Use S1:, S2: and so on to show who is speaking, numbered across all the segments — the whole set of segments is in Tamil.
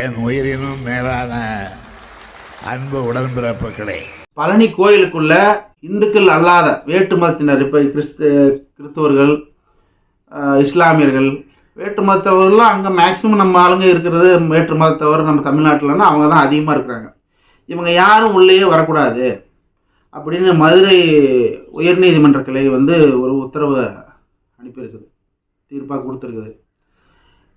S1: என் உயிரினும் மேலான அன்பு உடன்பிறப்புகளே.
S2: பழனி கோயிலுக்குள்ள இந்துக்கள் அல்லாத வேற்று மதத்தினர் இப்போ கிறிஸ்து கிறிஸ்தவர்கள் இஸ்லாமியர்கள் வேற்று மதத்தவர்கள்லாம் அங்கே மேக்சிமம் நம்ம ஆளுங்க இருக்கிறது வேற்று மதத்தவர் நம்ம தமிழ்நாட்டில்னா அவங்க தான் அதிகமாக இருக்கிறாங்க. இவங்க யாரும் உள்ளேயே வரக்கூடாது அப்படின்னு மதுரை உயர்நீதிமன்ற கிளை வந்து ஒரு உத்தரவு அனுப்பியிருக்குது. தீர்ப்பாக கொடுத்துருக்குது.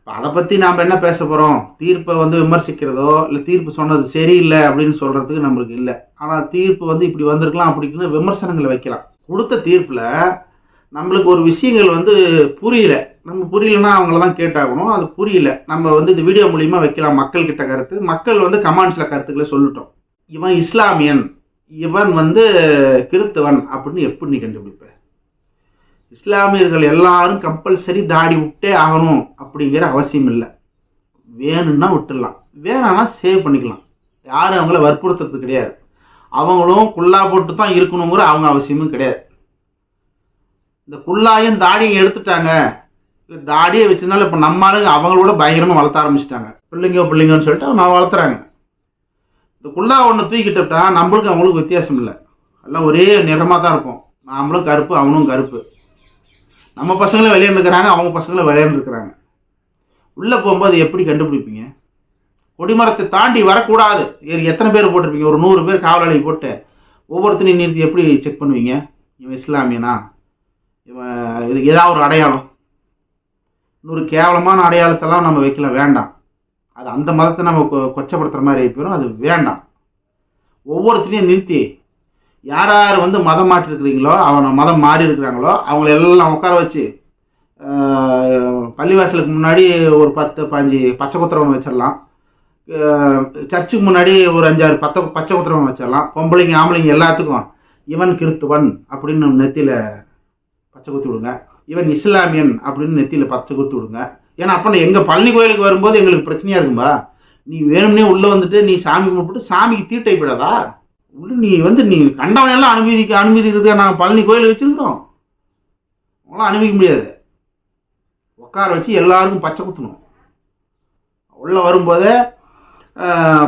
S2: அதை பற்றி நாம் என்ன பேச போகிறோம் தீர்ப்பை வந்து விமர்சிக்கிறதோ இல்லை தீர்ப்பு சொன்னது சரியில்லை அப்படின்னு சொல்கிறதுக்கு நம்மளுக்கு இல்லை. ஆனால் தீர்ப்பு வந்து இப்படி வந்திருக்கலாம் அப்படின்னு விமர்சனங்களை வைக்கலாம். கொடுத்த தீர்ப்பில் நம்மளுக்கு ஒரு விஷயங்கள் வந்து புரியல. நம்ம புரியலன்னா அவங்கள தான் கேட்டாகணும். அது புரியல. நம்ம வந்து இந்த வீடியோ மூலியமாக வைக்கலாம் மக்கள் கிட்ட கருத்து. மக்கள் வந்து கமெண்ட்ஸில் கருத்துக்களை சொல்லிட்டோம். இவன் இஸ்லாமியன். இவன் வந்து கிறித்தவன் அப்படின்னு எப்படி நீ கண்டுபிடிப்ப? இஸ்லாமியர்கள் எல்லாரும் கம்பல்சரி தாடி விட்டே ஆகணும் அப்படிங்கிற அவசியம் இல்லை. வேணும்னா விட்டுடலாம். வேணாம்னா சேவ் பண்ணிக்கலாம். யாரும் அவங்கள வற்புறுத்துறது கிடையாது. அவங்களும் குல்லா போட்டு தான் இருக்கணுங்கிற அவங்க அவசியமும் கிடையாது. இந்த குல்லாயும் தாடியும் எடுத்துட்டாங்க. இல்ல தாடியை வச்சிருந்தாலும் இப்போ நம்ம ஆளுங்க அவங்களோட பயங்கரமாக வளர்த்த ஆரம்பிச்சிட்டாங்க. பிள்ளைங்க பிள்ளைங்கன்னு சொல்லிட்டு நான் வளர்த்துறாங்க. இந்த குல்லா ஒன்று தூக்கிட்டு நம்மளுக்கு அவங்களுக்கு வித்தியாசம் இல்லை. எல்லாம் ஒரே நிறமாக தான் இருக்கும். நாமளும் கருப்பு அவனும் கருப்பு. நம்ம பசங்களும் விளையாண்டுருக்கிறாங்க அவங்க பசங்களும் விளையாண்டுருக்கிறாங்க உள்ளே போகும்போது எப்படி கண்டுபிடிப்பீங்க? கொடிமரத்தை தாண்டி வரக்கூடாது. எத்தனை பேர் போட்டிருப்பீங்க? ஒரு நூறு பேர் காவலாளி போட்டு ஒவ்வொருத்தனையும் நிறுத்தி எப்படி செக் பண்ணுவீங்க? இவன் இஸ்லாமியனா? இவன் இது ஏதாவது ஒரு அடையாளம். இன்னொரு கேவலமான அடையாளத்தெல்லாம் நம்ம வைக்கல வேண்டாம். அது அந்த மதத்தை நம்ம கொ- மாதிரி போயிடும் அது வேண்டாம். ஒவ்வொருத்தரையும் நிறுத்தி யார் யார் வந்து மதம் மாற்றி இருக்கிறீங்களோ அவனை மதம் மாறி இருக்கிறாங்களோ அவங்கள எல்லாம் உட்கார வச்சு பள்ளிவாசலுக்கு முன்னாடி ஒரு பத்து பாஞ்சு பச்சை குத்திரவன் வச்சிடலாம். சர்ச்சுக்கு முன்னாடி ஒரு அஞ்சாறு பத்த பச்சை குத்திரவன் வச்சிடலாம். பொம்பளைங்க ஆம்பளைங்க எல்லாத்துக்கும் இவன் கிறித்துவன் அப்படின்னு நெத்தியில் பச்சை குத்தி விடுங்க. இவன் இஸ்லாமியன் அப்படின்னு நெத்தியில் பச்சை குத்தி விடுங்க. ஏன்னா அப்போ எங்கள் பழனி கோயிலுக்கு வரும்போது எங்களுக்கு பிரச்சனையாக இருக்கும்பா. நீ வேணும்னே உள்ளே வந்துட்டு நீ சாமி கும்பிட்டு சாமிக்கு தீட்டை விடாதா நீ வந்து நீ கண்டவனையெல்லாம் அனுமதிக்க அனுமதிக்கிறதுக்கு நாங்கள் பழனி கோயில் வச்சுருக்குறோம். அவங்களாம் அனுமதிக்க முடியாது. உட்கார வச்சு எல்லாருக்கும் பச்சை குத்தணும். உள்ளே வரும்போதே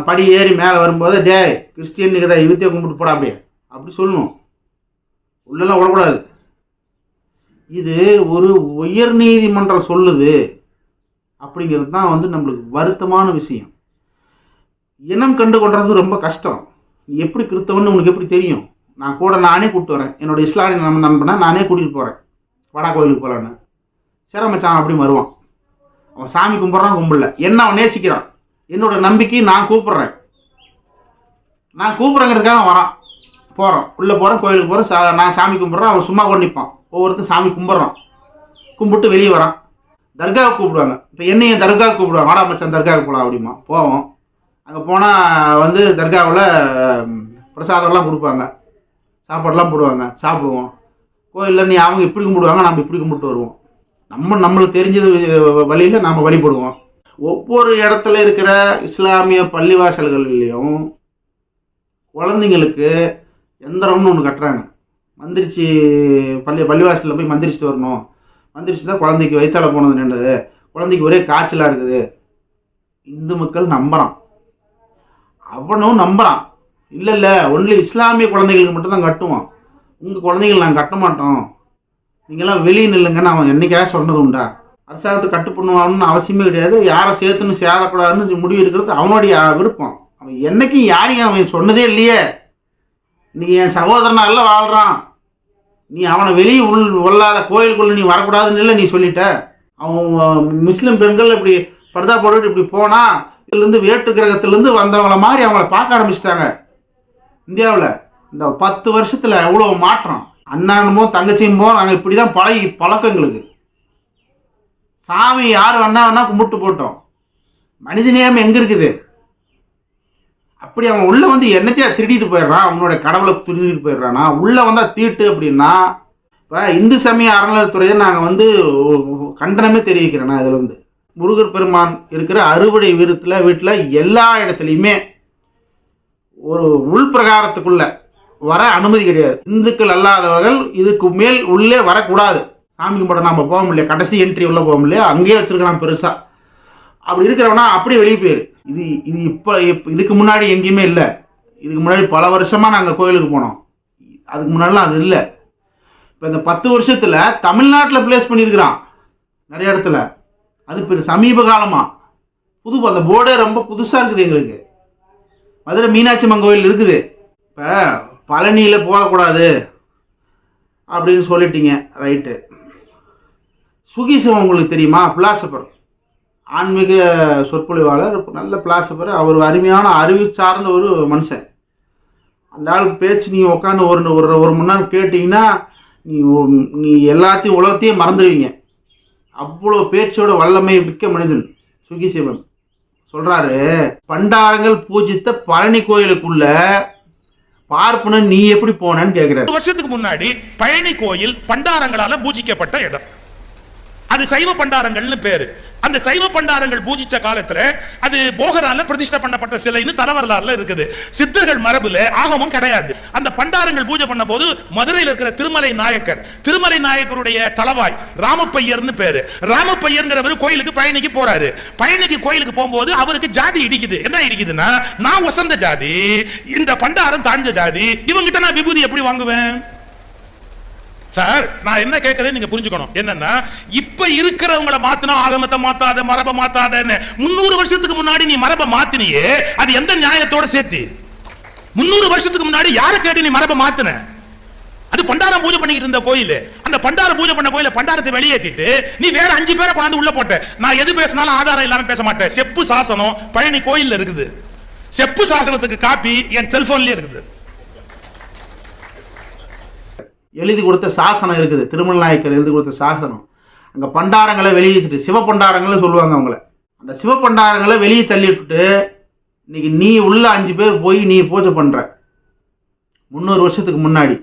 S2: படி ஏறி மேலே வரும்போது டே கிறிஸ்டியன் தான் இவத்தையே கும்பிட்டு போடா அப்படியே. அப்படி சொல்லணும். உள்ளெல்லாம் விடக்கூடாது. இது ஒரு உயர் நீதிமன்றம் சொல்லுது. அப்படிங்கிறது தான் வந்து நம்மளுக்கு வருத்தமான விஷயம். இனம் கண்டு கொள்றது ரொம்ப கஷ்டம். நீ எப்படி கிறிஸ்தவன்னு உனக்கு எப்படி தெரியும்? நான் கூட நானே கூப்பிட்டு வரேன். என்னோட இஸ்லாமிய நம்ம நண்பனை நானே கூட்டிகிட்டு போகிறேன் வடா கோயிலுக்கு போகலான்னு சரி மச்சான் அப்படி வருவான். அவன் சாமி கும்பிட்றான் கும்பிடல. என்ன அவன் நேசிக்கிறான்? என்னோட நம்பிக்கை நான் கூப்பிட்றேன். நான் கூப்பிட்றேங்கிறதுக்காக அவன் வரான். போகிறோம் உள்ளே போகிறேன் கோயிலுக்கு போகிறேன் சா நான் சாமி கும்பிட்றேன். அவன் சும்மா கொண்டு நிற்பான் ஒவ்வொருத்தரும் சாமி கும்பிட்றான். கும்பிட்டு வெளியே வரான். தர்காவுக்கு கூப்பிடுவாங்க. இப்போ என்னையும் தர்காவுக்கு கூப்பிடுவாங்க வாடா மச்சான் தர்காவுக்கு போகலாம் அப்படிமா போவோம் அங்கே போனால் வந்து தர்காவில் பிரசாதம்லாம் கொடுப்பாங்க. சாப்பாடுலாம் போடுவாங்க. சாப்பிடுவோம். கோயிலில் நீ அவங்க இப்படி கும்பிடுவாங்க நம்ம இப்படி கும்பிட்டு வருவோம். நம்ம நம்மளுக்கு தெரிஞ்சது வழியில் நாம் வழிபடுவோம். ஒவ்வொரு இடத்துல இருக்கிற இஸ்லாமிய பள்ளிவாசல்கள்லேயும் குழந்தைங்களுக்கு எந்திரம்னு ஒன்று கட்டுறாங்க. மந்திரிச்சு பள்ளி பள்ளிவாசலில் போய் மந்திரிச்சுட்டு வரணும். மந்திரிச்சு தான் குழந்தைக்கு வயிற்றால போனது நின்றது. குழந்தைக்கு ஒரே காய்ச்சலாக இருக்குது. இந்து மக்கள் நம்புகிறான் அவனும் நம்புகிறான் இல்லை இல்லை ஒன்லி இஸ்லாமிய குழந்தைகளுக்கு மட்டும் தான் கட்டுவோம் உங்கள் குழந்தைகள் நாங்கள் கட்ட மாட்டோம். நீங்களாம் வெளியே நில்லுங்கன்னு அவன் என்றைக்காக சொன்னது உண்டா? அரசாங்கத்தை கட்டுப்பண்ணுவான்னு அவசியமே கிடையாது. யாரை சேர்த்துன்னு சேரக்கூடாதுன்னு முடிவு இருக்கிறது அவனுடைய விருப்பம். அவன் என்றைக்கும் யாரையும் அவன் சொன்னதே இல்லையே. நீ என் சகோதரனா வாழ்கிறான் நீ அவனை வெளியே உள் உள்ளாத கோயிலுக்குள்ளே நீ வரக்கூடாதுன்னு இல்லை நீ சொல்லிட்ட. அவன் முஸ்லீம் பெண்கள் இப்படி பர்தா போட்டுட்டு இப்படி போனால் இதுலேருந்து வேற்று கிரகத்திலேருந்து வந்தவங்கள மாதிரி அவங்கள பார்க்க ஆரம்பிச்சிட்டாங்க. இந்தியாவில் இந்த பத்து வருஷத்தில் எவ்வளோ மாற்றம்? அண்ணனுமோ தங்கச்சியுமோ நாங்கள் இப்படி தான் பழகி பழக்கம் எங்களுக்கு. சாமி யார் வேணா வேணா கும்பிட்டு போட்டோம். மனிதநேயம் எங்கே இருக்குது? அப்படி அவன் உள்ளே வந்து என்னத்தையா திருடிட்டு போயிடுறான்? அவனோட கடவுளை திருடிட்டு போயிடுறானா? உள்ளே வந்தால் தீட்டு அப்படின்னா இப்போ இந்து சமய அறநிலையத்துறையை நாங்கள் வந்து கண்டனமே தெரிவிக்கிறேன்னா இதுலேருந்து வந்து முருகர் பெருமான் இருக்கிற அறுவடை வீரத்தில் வீட்டில் எல்லா இடத்துலையுமே ஒரு உள்பிரகாரத்துக்குள்ள வர அனுமதி கிடையாது. இந்துக்கள் அல்லாதவர்கள் இதுக்கு மேல் உள்ளே வரக்கூடாது. சாமி கும்பிட நம்ம போக முடியல கடைசி என்ட்ரி உள்ள போக முடியல அங்கேயே வச்சிருக்கிறான் பெருசா. அப்படி இருக்கிறவனா அப்படியே வெளியே போயிரு. இது இது இப்போ இப்போ இதுக்கு முன்னாடி எங்கேயுமே இல்லை. இதுக்கு முன்னாடி பல வருஷமாக நாங்கள் கோயிலுக்கு போனோம். அதுக்கு முன்னாடிலாம் அது இல்லை. இப்போ இந்த பத்து வருஷத்தில் தமிழ்நாட்டில் பிளேஸ் பண்ணியிருக்கிறான். நிறைய இடத்துல. அது இப்போ சமீப காலமாக புது அந்த போர்டே ரொம்ப புதுசாக இருக்குது எங்களுக்கு. மதுரை மீனாட்சி அம்மன் கோயில் இருக்குது. இப்போ பழனியில் போகக்கூடாது அப்படின்னு சொல்லிட்டீங்க ரைட்டு சுகிசிவம் உங்களுக்கு தெரியுமா? பிலாசபர் ஆன்மீக சொற்பொழிவாளர் நல்ல பிலாசபர் அவர் அருமையான அறிவு சார்ந்த ஒரு மனுஷன். அந்த ஆள் பேச்சு நீங்கள் உட்காந்து ஒரு ஒரு ஒரு மணி நேரம் கேட்டிங்கன்னா நீ நீ எல்லாத்தையும் உலகத்தையும் மறந்துடுவீங்க. அவ்வளோ பேச்சோட வல்லமை மிக்க மனிதன் சுகிசிவன். சொல்றாரு பண்டாரங்கள் பூஜித்த பழனி கோயிலுக்குள்ள பார்ப்பன நீ எப்படி போனன்னு கேக்குறாரு.
S3: வருஷத்துக்கு முன்னாடி பழனி கோயில் பண்டாரங்களால பூஜிக்கப்பட்ட இடம். அது சைவ பண்டாரங்கள்னு பேரு. அந்த சைவ பண்டாரங்கள் பூஜிச்ச காலத்துல அது போகரால பிரதிஷ்டை பண்ணப்பட்ட சிலைன்னு தலவரலாறுல இருக்குது. சித்தர்கள் மரபுல ஆகமும் கிடையாது. அந்த பண்டாரங்கள் பூஜை பண்ண போது மதுரையில் இருக்கிற திருமலை நாயக்கர் திருமலை நாயக்கருடைய தலவாய் ராமப்பையர்னு பேரு. ராமப்பையர்ங்கிறவர் கோயிலுக்கு பயணிக்கு போறாரு. பழனிக்கு கோயிலுக்கு போகும்போது அவருக்கு ஜாதி இடிக்குது. என்ன இடிக்குதுன்னா நான் வசந்த ஜாதி இந்த பண்டாரம் தாழ்ந்த ஜாதி இவங்கிட்ட நான் விபூதி எப்படி வாங்குவேன்? சார் நான் என்ன கேட்கறேன் நீங்க புரிஞ்சுக்கணும். என்னன்னா இப்ப இருக்கிறவங்கள மாத்தினா ஆகமத்தை மாத்தாத மரபை மாத்தாதன்னு முன்னூறு வருஷத்துக்கு முன்னாடி நீ மரபை மாத்தினியே அது எந்த நியாயத்தோட சேர்த்து? முன்னூறு வருஷத்துக்கு முன்னாடி யாரை கேட்டு நீ மரபை மாத்தின? அது பண்டாரம் பூஜை பண்ணிக்கிட்டு இருந்த கோயில். அந்த பண்டார பூஜை பண்ண கோயில பண்டாரத்தை வெளியேற்றிட்டு நீ வேற அஞ்சு பேரை கொண்டாந்து உள்ள போட்ட. நான் எது பேசினாலும் ஆதாரம் இல்லாம பேச மாட்டேன். செப்பு சாசனம் பழனி கோயில்ல இருக்குது. செப்பு சாசனத்துக்கு காப்பி என் செல்போன்லயே இருக்குது.
S2: எழுதி கொடுத்த சாசனம் இருக்குது. திருமல் நாயக்கர் எழுதி கொடுத்த சாசனம். அங்கே பண்டாரங்களை வெளியே வச்சுட்டு சிவபண்டாரங்கள்னு சொல்லுவாங்க அவங்கள. அந்த சிவபண்டாரங்களை வெளியே தள்ளி விட்டுட்டு இன்னைக்கு நீ உள்ள அஞ்சு பேர் போய் நீ பூஜை பண்ணுற முந்நூறு வருஷத்துக்கு முன்னாடி.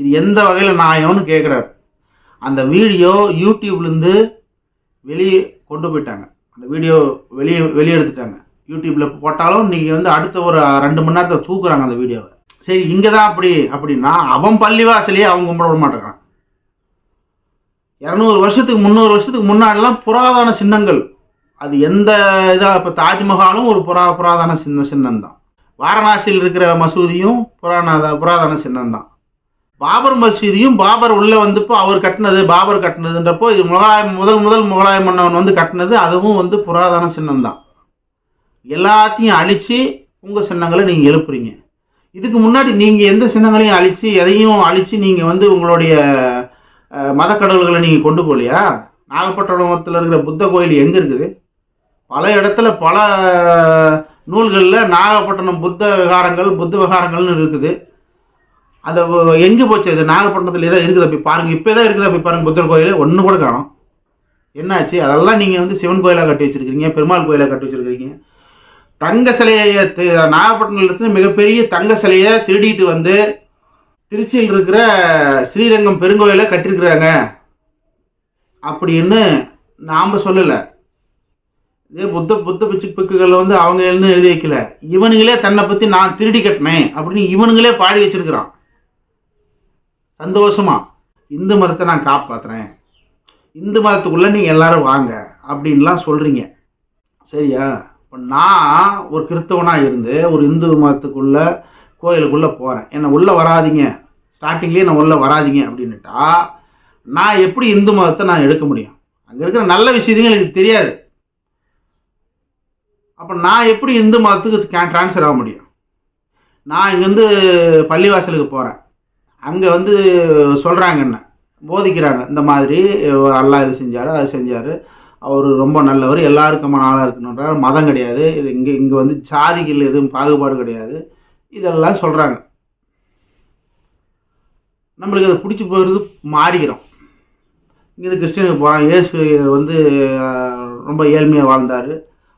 S2: இது எந்த வகையில் நியாயம்னு கேட்குறாரு அந்த வீடியோ யூடியூப்லேருந்து வெளியே கொண்டு போயிட்டாங்க. அந்த வீடியோ வெளியே வெளியே எடுத்துட்டாங்க. யூடியூப்பில் போட்டாலும் நீங்கள் வந்து அடுத்த ஒரு ரெண்டு மணி நேரத்தை தூக்குறாங்க அந்த வீடியோவை. சரி இங்கே தான் அப்படி அப்படின்னா அவன் பள்ளிவாசலையே அவன் கும்பிட விட மாட்டேங்கிறான். இரநூறு வருஷத்துக்கு முந்நூறு வருஷத்துக்கு முன்னாடிலாம் புராதன சின்னங்கள். அது எந்த இதாக இப்போ தாஜ்மஹாலும் ஒரு புரா புராதன சின்ன சின்னம் தான் வாரணாசியில் இருக்கிற மசூதியும் புராண புராதன சின்னம் தான் பாபர் மசூதியும் பாபர் உள்ளே வந்தப்போ அவர் கட்டினது பாபர் கட்டினதுன்றப்போ இது முகலாய முதல் முதல் முகலாய மன்னவன் வந்து கட்டினது அதுவும் வந்து புராதன சின்னம் தான் எல்லாத்தையும் அழித்து உங்கள் சின்னங்களை நீங்கள் எழுப்புறீங்க. இதுக்கு முன்னாடி நீங்கள் எந்த சின்னங்களையும் அழித்து எதையும் அழித்து நீங்கள் வந்து உங்களுடைய மத கடவுள்களை நீங்கள் கொண்டு போகலையா? நாகப்பட்டினத்தில் இருக்கிற புத்த கோயில் எங்கே இருக்குது? பல இடத்துல பல நூல்களில் நாகப்பட்டினம் புத்த விகாரங்கள் புத்த விகாரங்கள்னு இருக்குது. அது எங்கே போச்சு? அது நாகப்பட்டினத்தில் தான் இருக்குது அப்படி பாருங்கள் இப்போ தான் இருக்குது அப்படி பாருங்கள் புத்தர் கோயில். ஒன்று கூட காணும். என்னாச்சு? அதெல்லாம் நீங்கள் வந்து சிவன் கோயிலாக கட்டி வச்சிருக்கீங்க பெருமாள் கோயிலாக கட்டி வச்சுருக்கிறீங்க. தங்க சிலையை நாகப்பட்டினத்துலேருந்து மிகப்பெரிய தங்க சிலையை திருடிட்டு வந்து திருச்சியில் இருக்கிற ஸ்ரீரங்கம் பெருங்கோயில கட்டிருக்கிறாங்க அப்படின்னு நாம் சொல்லலை. இதே புத்த புத்த பிச்சு பிக்குகள் வந்து அவங்க எழுந்து எழுதி வைக்கல. இவனுங்களே தன்னை பற்றி நான் திருடி கட்டினேன் அப்படின்னு இவனுங்களே பாடி வச்சிருக்கிறான். சந்தோஷமா? இந்து மதத்தை நான் காப்பாத்துறேன். இந்து மதத்துக்குள்ளே நீங்கள் எல்லாரும் வாங்க அப்படின்லாம் சொல்கிறீங்க சரியா? இப்போ நான் ஒரு கிறிஸ்தவனாக இருந்து ஒரு இந்து மதத்துக்குள்ள கோயிலுக்குள்ளே போகிறேன் என்னை உள்ளே வராதீங்க. ஸ்டார்டிங்லேயே நான் உள்ளே வராதீங்க அப்படின்னுட்டா நான் எப்படி இந்து மதத்தை நான் எடுக்க முடியும்? அங்கே இருக்கிற நல்ல விஷயத்தையும் எனக்கு தெரியாது. அப்போ நான் எப்படி இந்து மதத்துக்கு ட்ரான்ஸ்ஃபர் ஆக முடியும்? நான் இங்கேருந்து பள்ளிவாசலுக்கு போகிறேன் அங்கே வந்து சொல்கிறாங்க என்ன? போதிக்கிறாங்க. இந்த மாதிரி அல்லா இது செஞ்சார் அது செஞ்சார். அவர் ரொம்ப நல்லவர் எல்லாருக்குமான ஆளாக இருக்கணுன்றார் மதம் கிடையாது. இது இங்கே இங்கே வந்து சாதிகள் எதுவும் பாகுபாடு கிடையாது. இதெல்லாம் சொல்கிறாங்க நம்மளுக்கு அது பிடிச்சி போகிறது மாறிக்கிறோம். இங்கேருந்து கிறிஸ்டியனுக்கு போகிறோம் இயேசு வந்து ரொம்ப ஏழ்மையாக வாழ்ந்தார்.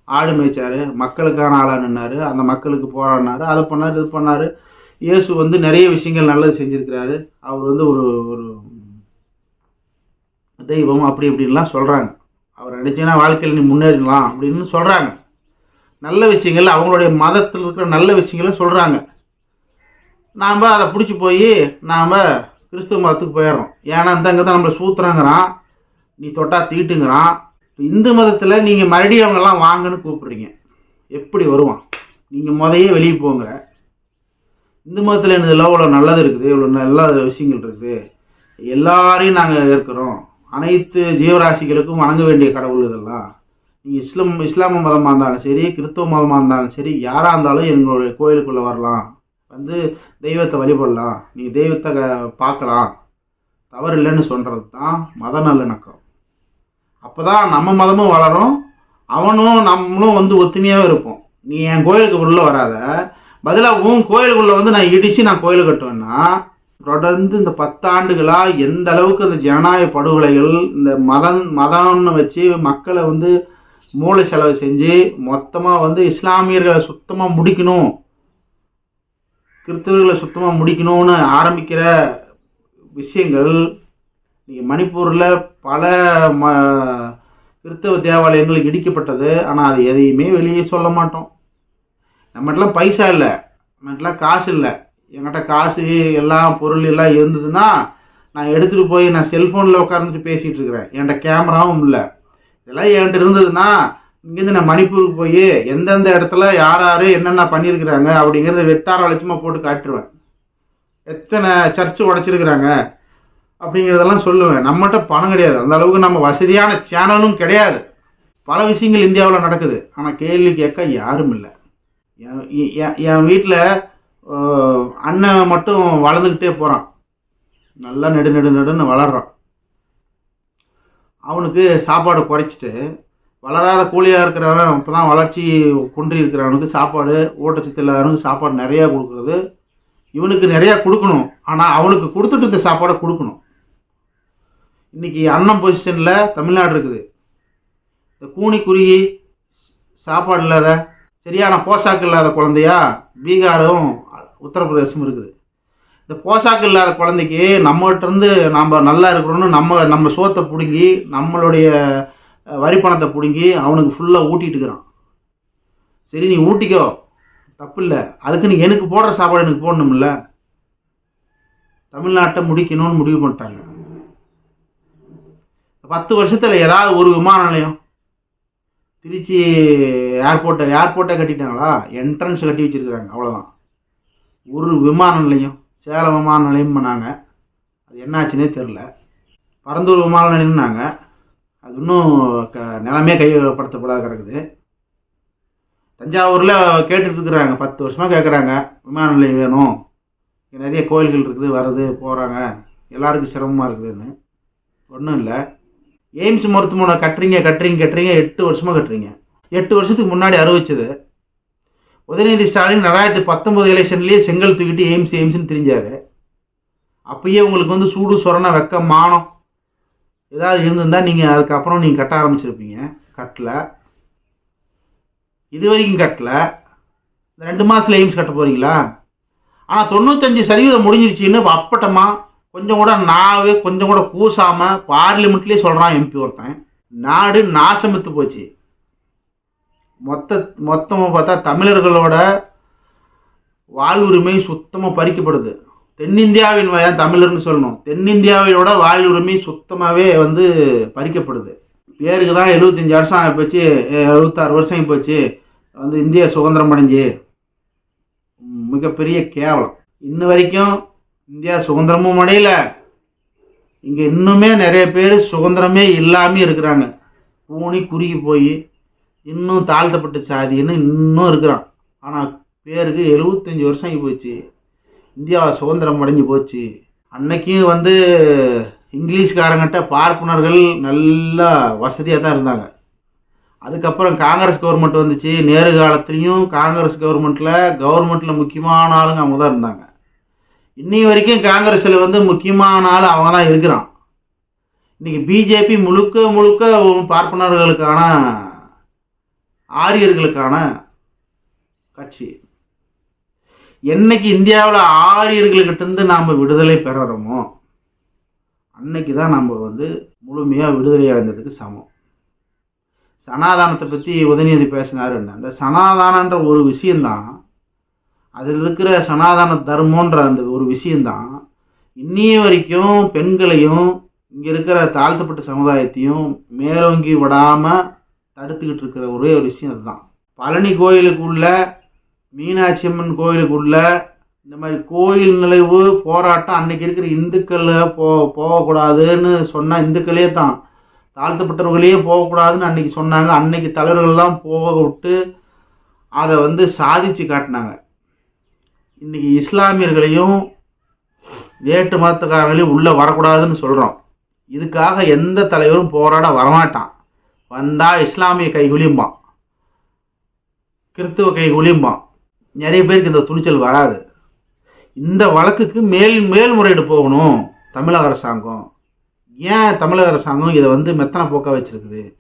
S2: ஆடு மேய்ச்சார். மக்களுக்கான ஆளாக நின்னார். அந்த மக்களுக்கு போராடினார். அதை பண்ணார் இது பண்ணார். இயேசு வந்து நிறைய விஷயங்கள் நல்லது செஞ்சுருக்கிறாரு. அவர் வந்து ஒரு ஒரு தெய்வம் அப்படி இப்படின்லாம் சொல்கிறாங்க அவர் நினச்சிங்கன்னா வாழ்க்கையில் நீ முன்னேறலாம் அப்படின்னு சொல்கிறாங்க நல்ல விஷயங்கள் அவங்களுடைய மதத்தில் இருக்கிற நல்ல விஷயங்களை சொல்கிறாங்க நாம் அதை பிடிச்சி போய் நாம் கிறிஸ்துவ மதத்துக்கு போயிடுறோம். ஏன்னா அந்த அங்கே தான் நம்மளை சூத்துறாங்கிறான். நீ தொட்டா தீட்டுங்கிறான். இந்து மதத்தில் நீங்கள் மறுபடியும் அவங்கெல்லாம் வாங்கன்னு கூப்பிட்றீங்க. எப்படி வருவான்? நீங்கள் முதையே வெளியே போங்கிற. இந்து மதத்தில் எனக்கு இவ்வளோ நல்லது இருக்குது இவ்வளோ நல்ல விஷயங்கள் இருக்குது. எல்லாரையும் நாங்கள் ஏற்கிறோம். அனைத்து ஜீவராசிகளுக்கும் வணங்க வேண்டிய கடவுள் இதெல்லாம். நீங்கள் இஸ்லாம் இஸ்லாம மதமாக இருந்தாலும் சரி கிறிஸ்தவ மதமாக இருந்தாலும் சரி யாராக இருந்தாலும் எங்களுடைய கோயிலுக்குள்ளே வரலாம். வந்து தெய்வத்தை வழிபடலாம். நீ தெய்வத்தை க- பார்க்கலாம். தவறு இல்லைன்னு சொல்கிறது தான் மத நல்லிணக்கம். அப்போ தான் நம்ம மதமும் வளரும். அவனும் நம்மளும் வந்து ஒத்துமையாகவே இருப்போம். நீ என் கோயிலுக்கு உள்ளே வராத. பதிலாக உன் கோயிலுக்குள்ளே வந்து நான் இடித்து நான் கோயில் கட்டுவேன்னா தொடர்ந்து இந்த பத்தாண்டுகளாக எந்த அளவுக்கு அந்த ஜனநாயக படுகொலைகள் இந்த மதம் மதம்னு வச்சு மக்களை வந்து மூளை செலவு செஞ்சு மொத்தமாக வந்து இஸ்லாமியர்களை சுத்தமாக முடிக்கணும் கிறிஸ்தவர்களை சுத்தமாக முடிக்கணும்னு ஆரம்பிக்கிற விஷயங்கள் நீங்கள் மணிப்பூரில் பல ம கிறிஸ்தவ தேவாலயங்கள் இடிக்கப்பட்டது. ஆனால் அது எதையுமே வெளியே சொல்ல மாட்டோம். நம்மகிட்டலாம் பைசா இல்லை. நம்மகிட்டலாம் காசு இல்லை. என்கிட்ட காசு எல்லாம் பொருள் எல்லாம் இருந்ததுன்னா நான் எடுத்துகிட்டு போய் நான் செல்ஃபோனில் உட்காந்துட்டு பேசிகிட்டு இருக்கிறேன். என்கிட்ட கேமராவும் இல்லை. இதெல்லாம் என்கிட்ட இருந்ததுன்னா இங்கேருந்து நான் மணிப்பூருக்கு போய் எந்தெந்த இடத்துல யார் யார் என்னென்ன பண்ணியிருக்கிறாங்க அப்படிங்கிறத வெட்டார வளச்சமாக போட்டு காட்டுருவேன். எத்தனை சர்ச்சு உடச்சிருக்கிறாங்க அப்படிங்கிறதெல்லாம் சொல்லுவேன். நம்மகிட்ட பணம் கிடையாது. அந்த அளவுக்கு நம்ம வசதியான சேனலும் கிடையாது. பல விஷயங்கள் இந்தியாவில் நடக்குது. ஆனால் கேள்வி கேட்க யாரும் இல்லை. என் என்- என் வீட்டில் அண்ணன் மட்டும் வளர்ந்துக்கிட்டே போகிறான் நல்லா நெடு நெடு நெடுன்னு வளர்றான். அவனுக்கு சாப்பாடு குறைச்சிட்டு வளராத கூலியாக இருக்கிறவன் இப்போ தான் வளர்ச்சி குன்றி இருக்கிறவனுக்கு சாப்பாடு ஊட்டச்சத்து இல்லாதவனுக்கு சாப்பாடு நிறையா கொடுக்குறது. இவனுக்கு நிறையா கொடுக்கணும். ஆனால் அவனுக்கு கொடுத்துட்டு இந்த சாப்பாடை கொடுக்கணும். இன்றைக்கி அண்ணன் பொசிஷனில் தமிழ்நாடு இருக்குது. இந்த கூனி குறுகி சாப்பாடு இல்லாத சரியான போஷாக்கு இல்லாத குழந்தையா பீகாரும் உத்தரப்பிரதேசம் இருக்குது. இந்த போஷாக்கு இல்லாத குழந்தைக்கு நம்மகிட்டருந்து நம்ம நல்லா இருக்கிறோன்னு நம்ம நம்ம சோத்தை பிடுங்கி நம்மளுடைய வரி பணத்தை பிடுங்கி அவனுக்கு ஃபுல்லாக ஊட்டிகிட்டு இருக்கிறான். சரி நீ ஊட்டிக்கோ. தப்பு இல்லை அதுக்கு நீ எனக்கு போடுற சாப்பாடு எனக்கு போடணும்ல. தமிழ்நாட்டை முடிக்கணும்னு முடிவு பண்ணிட்டாங்க. பத்து வருஷத்தில் ஏதாவது ஒரு விமான நிலையம். திருச்சி ஏர்போர்ட்டை ஏர்போர்ட்டை கட்டிட்டாங்களா? என்ட்ரன்ஸ் கட்டி வச்சுருக்குறாங்க. அவ்வளோதான் ஒரு விமான நிலையம் சேலம் விமான நிலையம் பண்ணாங்க அது என்னாச்சுன்னே தெரில பரந்தூர் விமான நிலையம்னாங்க. அது இன்னும் க நிலமே கையகப்படுத்தப்படாத கிடக்குது. தஞ்சாவூரில் கேட்டுட்ருக்குறாங்க பத்து வருஷமாக கேட்குறாங்க விமான நிலையம் வேணும். இங்கே நிறைய கோயில்கள் இருக்குது வருது போகிறாங்க எல்லாருக்கும் சிரமமாக இருக்குதுன்னு. ஒன்றும் இல்லை. எய்ம்ஸ் மருத்துவமனை கட்டுறீங்க கட்டுறீங்க கட்டுறீங்க. எட்டு வருஷமாக கட்டுறீங்க. எட்டு வருஷத்துக்கு முன்னாடி அறிவிச்சது. உதயநிதி ஸ்டாலின் ரெண்டாயிரத்தி பத்தொன்பது எலெக்ஷன்லேயே செங்கல் தூக்கிட்டு எய்ம்ஸ் எய்ம்ஸ்னு தெரிஞ்சார். அப்பயே உங்களுக்கு வந்து சூடு சொரண வெக்க மானம் ஏதாவது இருந்திருந்தால் நீங்கள் அதுக்கப்புறம் நீங்கள் கட்ட ஆரம்பிச்சிருப்பீங்க. கட்டல. இது வரைக்கும் கட்டல. இந்த ரெண்டு மாதத்தில் எய்ம்ஸ் கட்ட போகிறீங்களா ஆனால் தொண்ணூத்தஞ்சு சதவீதம் முடிஞ்சிருச்சுன்னு அப்பட்டமா கொஞ்சம் கூட நாவே கொஞ்சம் கூட கூசாமல் பார்லிமெண்ட்லேயே சொல்கிறான் எம்பி ஒருத்தன். நாடு நாசமித்து போச்சு. மொத்த மொத்தமாக பார்த்தா தமிழர்களோட வாழ்வுரிமை சுத்தமாக பறிக்கப்படுது. தென்னிந்தியாவின் வய- தமிழர்னு சொல்லணும். தென்னிந்தியாவினோட வாழ்வுரிமை சுத்தமாகவே வந்து பறிக்கப்படுது. பேருக்கு தான் எழுபத்தஞ்சி வருஷம் ஆகி போச்சு எழுபத்தாறு வருஷம் ஆகிப்போச்சு போச்சு. வந்து இந்தியா சுதந்திரம் அடைஞ்சு. மிகப்பெரிய கேவலம். இன்ன வரைக்கும் இந்தியா சுதந்திரமும் அடையல. இங்கே இன்னுமே நிறைய பேர் சுதந்திரமே இல்லாமல் இருக்கிறாங்க. பூனி குறுகி போய் இன்னும் தாழ்த்தப்பட்ட சாதின்னு இன்னும் இருக்கிறான். ஆனால் பேருக்கு எழுபத்தஞ்சி வருஷம் ஆகி போச்சு. இந்தியா சுதந்திரம் அடைஞ்சு போச்சு. அன்னைக்கும் வந்து இங்கிலீஷ்காரங்கிட்ட பார்ப்பனர்கள் நல்லா வசதியாக தான் இருந்தாங்க. அதுக்கப்புறம் காங்கிரஸ் கவர்மெண்ட் வந்துச்சு. நேரு காலத்துலேயும் காங்கிரஸ் கவர்மெண்ட்டில் கவர்மெண்ட்டில் முக்கியமான ஆளுங்க அவங்க தான் இருந்தாங்க. இன்னி வரைக்கும் காங்கிரஸில் வந்து முக்கியமான ஆள் அவங்க தான் இருக்கிறான். இன்றைக்கி பிஜேபி முழுக்க முழுக்க பார்ப்பனர்களுக்கான ஆரியர்களுக்கான கட்சி. என்னைக்கு இந்தியாவில் ஆரியர்கள்கிட்டருந்து நாம் விடுதலை பெறறோமோ அன்னைக்கு தான் நம்ம வந்து முழுமையாக விடுதலை அடைஞ்சதுக்கு சமம். சனாதானத்தை பற்றி உதயநிதி பேசினாருன்னு அந்த சனாதானன்ற ஒரு விஷயந்தான் அதில் இருக்கிற சனாதான தர்மன்ற அந்த ஒரு விஷயந்தான் இன்னிய வரைக்கும் பெண்களையும் இங்கே இருக்கிற தாழ்த்தப்பட்ட சமுதாயத்தையும் மேலோங்கி விடாமல் தடுத்துக்கிட்டு இருக்கிற ஒரே ஒரு விஷயம் அதுதான். பழனி கோயிலுக்குள்ள மீனாட்சி அம்மன் கோயிலுக்குள்ள இந்த மாதிரி கோயில் நிலைவு போராட்டம் அன்னைக்கு இருக்கிற இந்துக்கள் போ போகக்கூடாதுன்னு சொன்னால் இந்துக்களே தான். தாழ்த்தப்பட்டவர்களே போகக்கூடாதுன்னு அன்னைக்கு சொன்னாங்க. அன்னைக்கு தலைவர்கள்லாம் போக விட்டு அதை வந்து சாதிச்சு காட்டினாங்க. இன்னைக்கு இஸ்லாமியர்களையும் வேட்டு மதத்துக்காரங்களையும் உள்ளே வரக்கூடாதுன்னு சொல்கிறோம் இதுக்காக எந்த தலைவரும் போராட வரமாட்டான். வந்தால் இஸ்லாமிய கைகுலியும்பான் கிறித்துவ கைகுலியும்பான் நிறைய பேருக்கு இந்த துணிச்சல் வராது. இந்த வழக்குக்கு மேல் மேல்முறையீடு போகணும் தமிழக அரசாங்கம். ஏன் தமிழக அரசாங்கம் இதை வந்து மெத்தனை போக்க வச்சுருக்குது?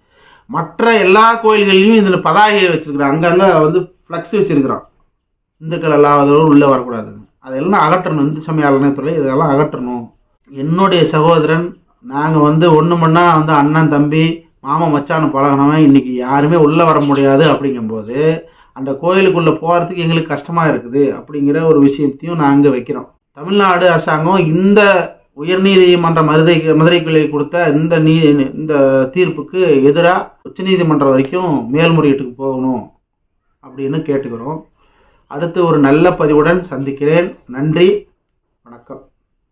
S2: மற்ற எல்லா கோயில்கள்லையும் இதில் பதாகையை வச்சுருக்குறான் அங்கங்கே வந்து ஃப்ளக்ஸ் வச்சுருக்கிறான். இந்துக்கள் அல்லாதவர்கள் உள்ளே வரக்கூடாதுன்னு. அதெல்லாம் அகற்றணும். இந்து சமய இதெல்லாம் அகற்றணும். என்னுடைய சகோதரன் நாங்கள் வந்து ஒன்று மண்ணா வந்து அண்ணன் தம்பி மாமன் மச்சான் பழகினவன் இன்றைக்கி யாருமே உள்ளே வர முடியாது அப்படிங்கும்போது அந்த கோயிலுக்குள்ளே போகிறதுக்கு எங்களுக்கு கஷ்டமாக இருக்குது அப்படிங்கிற ஒரு விஷயத்தையும் நாங்கள் வைக்கிறோம். தமிழ்நாடு அரசாங்கம் இந்த உயர்நீதிமன்ற மதுரை மதுரை கிளை கொடுத்த இந்த நீ இந்த தீர்ப்புக்கு எதிராக உச்சநீதிமன்றம் வரைக்கும் மேல்முறையீட்டுக்கு போகணும் அப்படின்னு கேட்டுக்கிறோம். அடுத்து ஒரு நல்ல பதிவுடன் சந்திக்கிறேன். நன்றி. வணக்கம்.